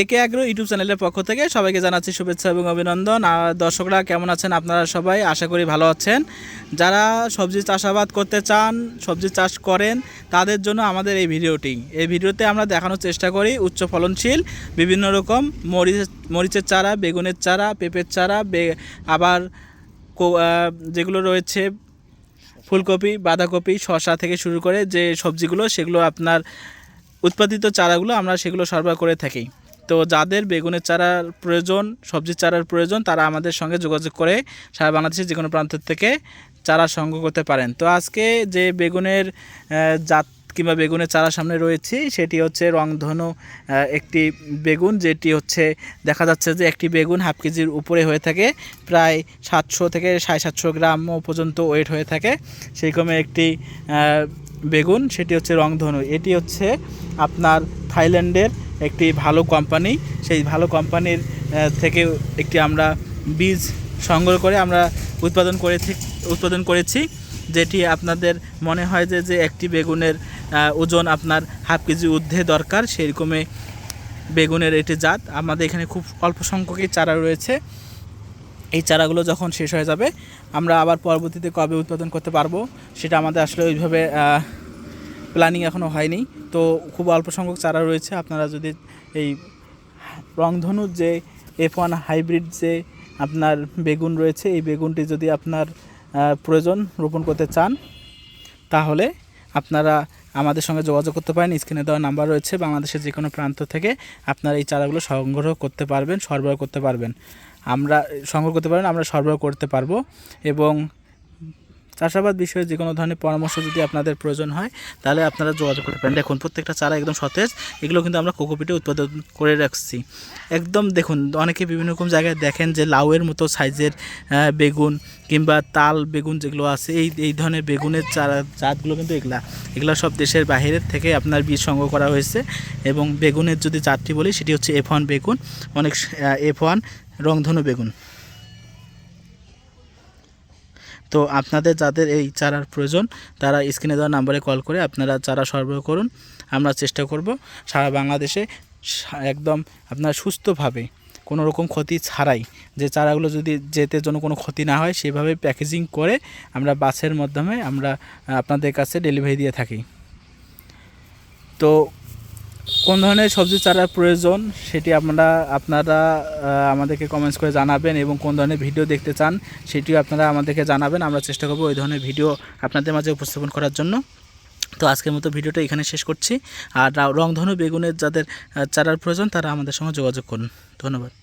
একে আগ্রহ ইউটিউব চ্যানেলের পক্ষ থেকে সবাইকে জানাচ্ছি শুভেচ্ছা এবং অভিনন্দন। আর দর্শকরা কেমন আছেন আপনারা সবাই? আশা করি ভালো আছেন। যারা সবজি চাষাবাদ করতে চান, সবজি চাষ করেন, তাদের জন্য আমাদের এই ভিডিওটি। এই ভিডিওতে আমরা দেখানোর চেষ্টা করি উচ্চ ফলনশীল, বিভিন্ন রকম মরিচ, মরিচের চারা, বেগুনের চারা, পেঁপের চারা আবার যেগুলো রয়েছে, ফুলকপি, বাঁধাকপি, শসা থেকে শুরু করে যে সবজিগুলো, সেগুলো আপনার উৎপাদিত চারাগুলো আমরা সেগুলো সরবরাহ করে থাকি। তো যাদের বেগুনের চারার প্রয়োজন, সবজির চারার প্রয়োজন, তারা আমাদের সঙ্গে যোগাযোগ করে সারা বাংলাদেশের যে কোনো প্রান্ত থেকে চারা সংগ্রহ করতে পারেন। তো আজকে যে বেগুনের জাত কিংবা বেগুনের চারা সামনে রয়েছে, সেটি হচ্ছে রংধনু একটি বেগুন, যেটি হচ্ছে দেখা যাচ্ছে যে একটি বেগুন হাফ কেজির উপরে হয়ে থাকে, প্রায় সাতশো থেকে সাড়ে সাতশো গ্রাম পর্যন্ত ওয়েট হয়ে থাকে। সেই রকমের একটি বেগুন, সেটি হচ্ছে রংধনু। এটি হচ্ছে আপনার থাইল্যান্ডের একটি ভালো কোম্পানি সেই ভালো কোম্পানির থেকে একটি আমরা বীজ সংগ্রহ করে আমরা উৎপাদন করে উৎপাদন করেছি, যেটি আপনাদের মনে হয় যে যে একটি বেগুনের ওজন আপনার হাফ কেজি ঊর্ধ্বে দরকার সেই রকমে বেগুনের এটি জাত। আমাদের এখানে খুব অল্প সংখ্যকই চারা রয়েছে। এই চারাগুলো যখন শেষ হয়ে যাবে, আমরা আবার পরবর্তীতে কবে উৎপাদন করতে পারব, সেটা আমাদের আসলে ওইভাবে প্ল্যানিং এখনও হয়নি। তো খুব অল্প সংখ্যক চারা রয়েছে। আপনারা যদি এই রংধনুর যে এফ ওয়ান হাইব্রিড যে আপনার বেগুন রয়েছে, এই বেগুনটি যদি আপনার প্রয়োজন রোপণ করতে চান, তাহলে আপনারা আমাদের সঙ্গে যোগাযোগ করতে পারেন। স্ক্রিনে দেওয়া নাম্বার রয়েছে বাংলাদেশের যে কোনো প্রান্ত থেকে। আপনারা এই চারাগুলো সংগ্রহ করতে পারবেন, সরবরাহ করতে পারবেন। আমরা সংগ্রহ করতে পারবেন, আমরা সরবরাহ করতে পারব। এবং চাষাবাদ বিষয়ে যে কোনো ধরনের পরামর্শ যদি আপনাদের প্রয়োজন হয়, তাহলে আপনারা যোগাযোগ করতে পারেন। দেখুন, প্রত্যেকটা চারা একদম সতেজ, এগুলো কিন্তু আমরা কোকোপিটে উৎপাদন করে রাখছি। একদম দেখুন, অনেকে বিভিন্ন রকম জায়গায় দেখেন যে লাউয়ের মতো সাইজের বেগুন কিংবা তাল বেগুন যেগুলো আছে, এই এই ধরনের বেগুনের চারা, জাতগুলো কিন্তু এগুলা। এগুলো সব দেশের বাইরের থেকে আপনার বীজ সংগ্রহ করা হয়েছে এবং বেগুনের যদি জাতটি বলি, সেটি হচ্ছে এফ ওয়ান বেগুন, অনেক এফ ওয়ান রংধনু বেগুন। তো আপনাদের যাদের এই চারার প্রয়োজন, তারা স্ক্রিনে দেওয়া নাম্বারে কল করে আপনারা চারা সরবরাহ করুন। আমরা চেষ্টা করব সারা বাংলাদেশে একদম আপনার সুস্থভাবে কোনো রকম ক্ষতি ছাড়াই যে চারাগুলো যদি যেতে জন্য কোনো ক্ষতি না হয়, সেভাবে প্যাকেজিং করে আমরা বাসের মাধ্যমে আমরা আপনাদের কাছে ডেলিভারি দিয়ে থাকি। তো কোন ধরনের সবজি চারার প্রয়োজন সেটি আপনারা আপনারা আমাদেরকে কমেন্টস করে জানাবেন এবং কোন ধরনের ভিডিও দেখতে চান সেটিও আপনারা আমাদেরকে জানাবেন। আমরা চেষ্টা করব ওই ধরনের ভিডিও আপনাদের মাঝে উপস্থাপন করার জন্য। তো আজকের মতো ভিডিওটা এখানে শেষ করছি। আর রংধনু বেগুনের যাদের চারার প্রয়োজন তারা আমাদের সঙ্গে যোগাযোগ করুন। ধন্যবাদ।